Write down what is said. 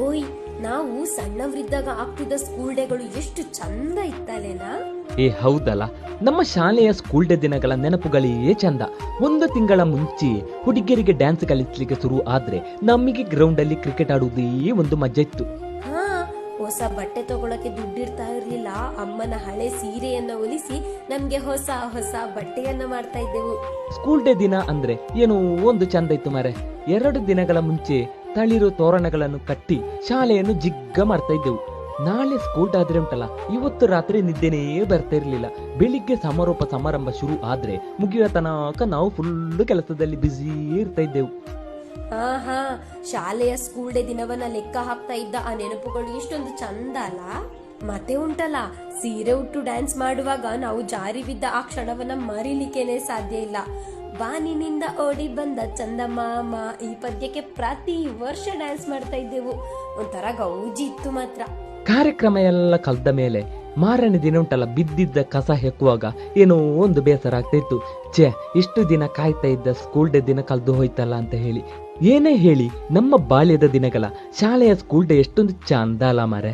ಓಯ್ ನಾವು ಸಣ್ಣವರಿದ್ದಾಗ ಆಗ್ತಿದ್ದ ಸ್ಕೂಲ್ ಡೇಗಳು ಎಷ್ಟು ಚಂದ ಇತ್ತಲೇನಾ ಏ ಹೌದಲ್ಲ. ನಮ್ಮ ಶಾಲೆಯ ಸ್ಕೂಲ್ ಡೇ ದಿನಗಳ ನೆನಪುಗಳೇ ಚಂದ. ಒಂದು ತಿಂಗಳ ಮುಂಚೆ ಹುಡುಗಿಯರಿಗೆ ಡ್ಯಾನ್ಸ್ ಕಲಿಸ್ಲಿಕ್ಕೆ ಶುರು ಆದ್ರೆ ನಮಗೆ ಗ್ರೌಂಡ್ ಅಲ್ಲಿ ಕ್ರಿಕೆಟ್ ಆಡುವುದೇ ಒಂದು ಮಜಾ ಇತ್ತು. ಹಾ ಹೊಸ ಬಟ್ಟೆ ತಗೊಳಕ್ಕೆ ದುಡ್ಡಿರ್ತಾ ಇರ್ಲಿಲ್ಲ. ಅಮ್ಮನ ಹಳೆ ಸೀರೆಯನ್ನ ಒಲಿಸಿ ನಮ್ಗೆ ಹೊಸ ಹೊಸ ಬಟ್ಟೆಯನ್ನ ಮಾಡ್ತಾ ಇದ್ದೆವು. ಸ್ಕೂಲ್ ಡೇ ದಿನ ಅಂದ್ರೆ ಏನೋ ಒಂದು ಚಂದ ಇತ್ತು ಮಾರೆ ಎರಡು ದಿನಗಳ ಮುಂಚೆ ತಳಿರು ತೋರಣಗಳನ್ನು ಕಟ್ಟಿ ಶಾಲೆಯನ್ನು ಜಿಗ್ಗ ಮಾಡ್ತಾ ಇದ್ದೆವು. ನಾಳೆ ಸ್ಕೂಲ್ ಆದ್ರೆ ಉಂಟಲ್ಲ, ಇವತ್ತು ರಾತ್ರಿ ನಿದ್ದೆನೇ ಬರ್ತಾ ಇರಲಿಲ್ಲ ಬೆಳಿಗ್ಗೆ ಸಮಾರೋಪ ಸಮಾರಂಭ ಶುರು ಆದ್ರೆ ಮುಗಿಯುವ ತನಕ ನಾವು ಫುಲ್ ಕೆಲಸದಲ್ಲಿ ಬ್ಯುಸಿ ಇರ್ತಾ ಇದ್ದೆವು. ಶಾಲೆಯ ಸ್ಕೂಲ್ ಡೇ ದಿನವನ್ನ ಲೆಕ್ಕ ಹಾಕ್ತಾ ಇದ್ದ ಆ ನೆನಪುಗಳು ಇಷ್ಟೊಂದು ಚಂದ ಅಲ್ಲ? ಮತ್ತೆ ಉಂಟಲ್ಲ, ಸೀರೆ ಉಟ್ಟು ಡ್ಯಾನ್ಸ್ ಮಾಡುವಾಗ ನಾವು ಜಾರಿ ಬಿದ್ದ ಆ ಕ್ಷಣವನ್ನ ಮರೀಲಿಕ್ಕೆನೆ ಸಾಧ್ಯ ಇಲ್ಲ. ಬಾನಿನಿಂದ ಓಡಿ ಬಂದ ಚಂದಮಾಮ, ಈ ಪದ್ಯಕ್ಕೆ ಪ್ರತಿ ವರ್ಷ ಡ್ಯಾನ್ಸ್ ಮಾಡ್ತಾ ಇದ್ದೆವು. ಒಂಥರ ಗೌಜಿ ಇತ್ತು ಮಾತ್ರ. ಕಾರ್ಯಕ್ರಮ ಎಲ್ಲ ಕಲ್ದ ಮೇಲೆ ಮಾರನೇ ದಿನ ಉಂಟಲ್ಲ, ಬಿದ್ದಿದ್ದ ಕಸ ಹೆಕ್ಕುವಾಗ ಏನೋ ಒಂದು ಬೇಸರ ಆಗ್ತಾ ಇತ್ತು ಛೇ, ಇಷ್ಟು ದಿನ ಕಾಯ್ತಾ ಇದ್ದ ಸ್ಕೂಲ್ ಡೇ ದಿನ ಕಲ್ದು ಹೋಯ್ತಲ್ಲ ಅಂತ ಹೇಳಿ. ಏನೇ ಹೇಳಿ, ನಮ್ಮ ಬಾಲ್ಯದ ದಿನಗಳ ಶಾಲೆಯ ಸ್ಕೂಲ್ ಡೇ ಎಷ್ಟೊಂದು ಚಂದ ಅಲ್ಲ ಮಾರೆ.